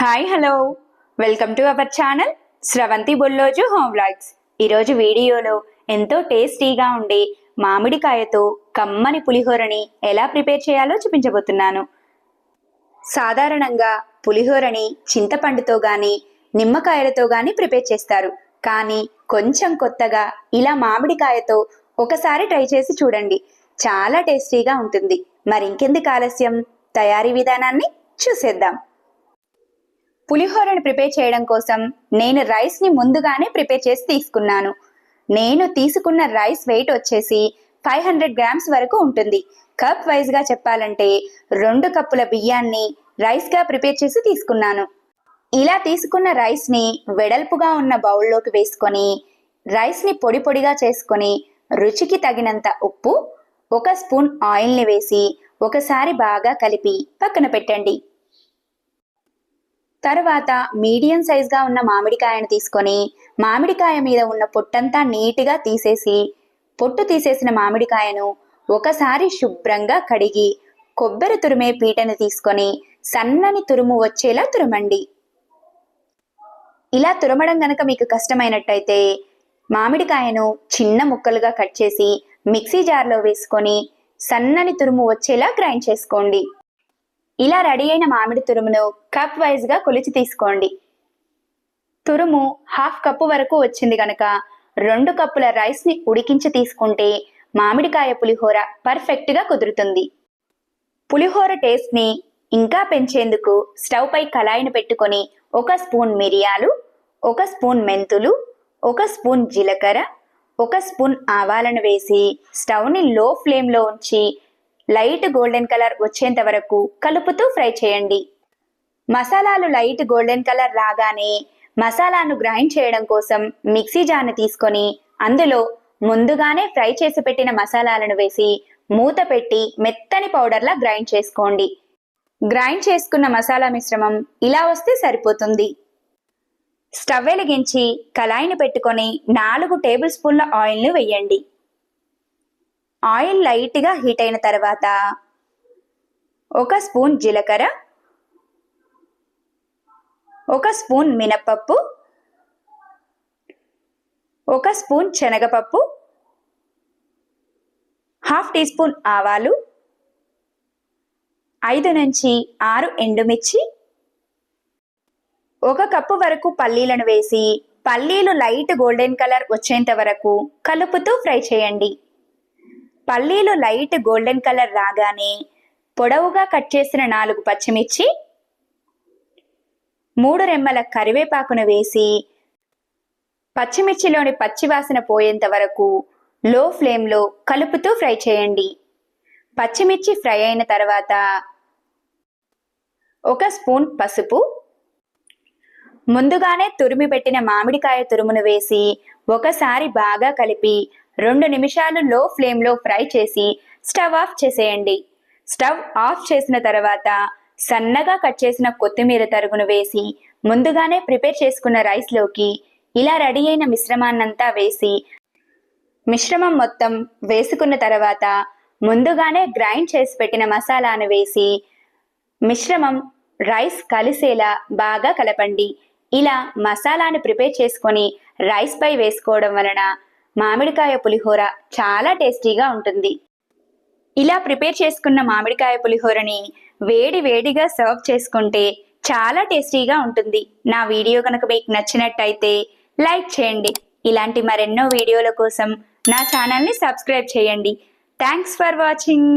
Hi hello welcome to our channel Sravanthi Bolloju home vlogs ఈరోజు వీడియోలో ఎంతో టేస్టీగా ఉండే మామిడికాయతో కమ్మని పులిహోరని ఎలా ప్రిపేర్ చేయాలో చూపించబోతున్నాను. సాధారణంగా పులిహోరని చింతపండుతో గాని నిమ్మకాయలతో గాని ప్రిపేర్ చేస్తారు. కానీ కొంచెం కొత్తగా ఇలా మామిడికాయతో ఒకసారి ట్రై చేసి చూడండి. చాలా టేస్టీగా ఉంటుంది. మరి ఇంకెందుకు ఆలస్యం? తయారీ విధానాన్ని చూసేద్దాం. పులిహోరను ప్రిపేర్ చేయడం కోసం నేను రైస్ని ముందుగానే ప్రిపేర్ చేసి తీసుకున్నాను. నేను తీసుకున్న రైస్ వెయిట్ వచ్చేసి ఫైవ్ హండ్రెడ్ గ్రామ్స్ వరకు ఉంటుంది. కప్ వైజ్గా చెప్పాలంటే రెండు కప్పుల బియ్యాన్ని రైస్గా ప్రిపేర్ చేసి తీసుకున్నాను. ఇలా తీసుకున్న రైస్ని వెడల్పుగా ఉన్న బౌల్లోకి వేసుకొని రైస్ని పొడి పొడిగా చేసుకొని రుచికి తగినంత ఉప్పు ఒక స్పూన్ ఆయిల్ని వేసి ఒకసారి బాగా కలిపి పక్కన పెట్టండి. తర్వాత మీడియం సైజ్గా ఉన్న మామిడికాయను తీసుకొని మామిడికాయ మీద ఉన్న పొట్టంతా నీట్గా తీసేసి పొట్టు తీసేసిన మామిడికాయను ఒకసారి శుభ్రంగా కడిగి కొబ్బరి తురిమే పీటను తీసుకొని సన్నని తురుము వచ్చేలా తురమండి. ఇలా తురమడం గనక మీకు కష్టమైనట్టయితే మామిడికాయను చిన్న ముక్కలుగా కట్ చేసి మిక్సీ జార్లో వేసుకొని సన్నని తురుము వచ్చేలా గ్రైండ్ చేసుకోండి. ఇలా రెడీ అయిన మామిడి తురుమును కప్ వైజ్గా కొలిచి తీసుకోండి. తురుము హాఫ్ కప్పు వరకు వచ్చింది గనక రెండు కప్పుల రైస్ని ఉడికించి తీసుకుంటే మామిడికాయ పులిహోర పర్ఫెక్ట్గా కుదురుతుంది. పులిహోర టేస్ట్ని ఇంకా పెంచేందుకు స్టవ్ పై కళాయిని పెట్టుకొని ఒక స్పూన్ మిరియాలు ఒక స్పూన్ మెంతులు ఒక స్పూన్ జీలకర్ర ఒక స్పూన్ ఆవాలను వేసి స్టవ్ని లో ఫ్లేమ్లో ఉంచి లైట్ గోల్డెన్ కలర్ వచ్చేంత వరకు కలుపుతూ ఫ్రై చేయండి. మసాలాలు లైట్ గోల్డెన్ కలర్ రాగానే మసాలాను గ్రైండ్ చేయడం కోసం మిక్సీ జార్ని తీసుకొని అందులో ముందుగానే ఫ్రై చేసి పెట్టిన మసాలాలను వేసి మూత పెట్టి మెత్తని పౌడర్లా గ్రైండ్ చేసుకోండి. గ్రైండ్ చేసుకున్న మసాలా మిశ్రమం ఇలా వస్తే సరిపోతుంది. స్టవ్ వెలిగించి కళాయిని పెట్టుకొని నాలుగు టేబుల్ స్పూన్ల ఆయిల్ను వేయండి. ఆయిల్ లైట్గా హీట్ అయిన తర్వాత ఒక స్పూన్ జీలకర్ర ఒక స్పూన్ మినప్పప్పు ఒక స్పూన్ శనగపప్పు హాఫ్ టీ స్పూన్ ఆవాలు ఐదు నుంచి ఆరు ఎండుమిర్చి ఒక కప్పు వరకు పల్లీలను వేసి పల్లీలు లైట్ గోల్డెన్ కలర్ వచ్చేంత వరకు కలుపుతూ ఫ్రై చేయండి. పల్లీలు లైట్ గోల్డెన్ కలర్ రాగానే పొడవుగా కట్ చేసిన నాలుగు పచ్చిమిర్చి మూడు రెమ్మల కరివేపాకును వేసి పచ్చిమిర్చిలోని పచ్చివాసన పోయేంత వరకు లో ఫ్లేమ్లో కలుపుతూ ఫ్రై చేయండి. పచ్చిమిర్చి ఫ్రై అయిన తర్వాత ఒక స్పూన్ పసుపు ముందుగానే తురిమి పెట్టిన మామిడికాయ తురుమును వేసి ఒకసారి బాగా కలిపి రెండు నిమిషాలు లో ఫ్లేమ్లో ఫ్రై చేసి స్టవ్ ఆఫ్ చేసేయండి. స్టవ్ ఆఫ్ చేసిన తర్వాత సన్నగా కట్ చేసిన కొత్తిమీర తరుగును వేసి ముందుగానే ప్రిపేర్ చేసుకున్న రైస్లోకి ఇలా రెడీ అయిన మిశ్రమాన్నంతా వేసి మిశ్రమం మొత్తం వేసుకున్న తర్వాత ముందుగానే గ్రైండ్ చేసి పెట్టిన మసాలాను వేసి మిశ్రమం రైస్ కలిసేలా బాగా కలపండి. ఇలా మసాలాను ప్రిపేర్ చేసుకొని రైస్ పై వేసుకోవడం వలన మామిడికాయ పులిహోర చాలా టేస్టీగా ఉంటుంది. ఇలా ప్రిపేర్ చేసుకున్న మామిడికాయ పులిహోరని వేడి వేడిగా సర్వ్ చేసుకుంటే చాలా టేస్టీగా ఉంటుంది. నా వీడియో కనుక మీకు నచ్చినట్టయితే లైక్ చేయండి. ఇలాంటి మరెన్నో వీడియోల కోసం నా ఛానల్ని సబ్స్క్రైబ్ చేయండి. Thanks for watching.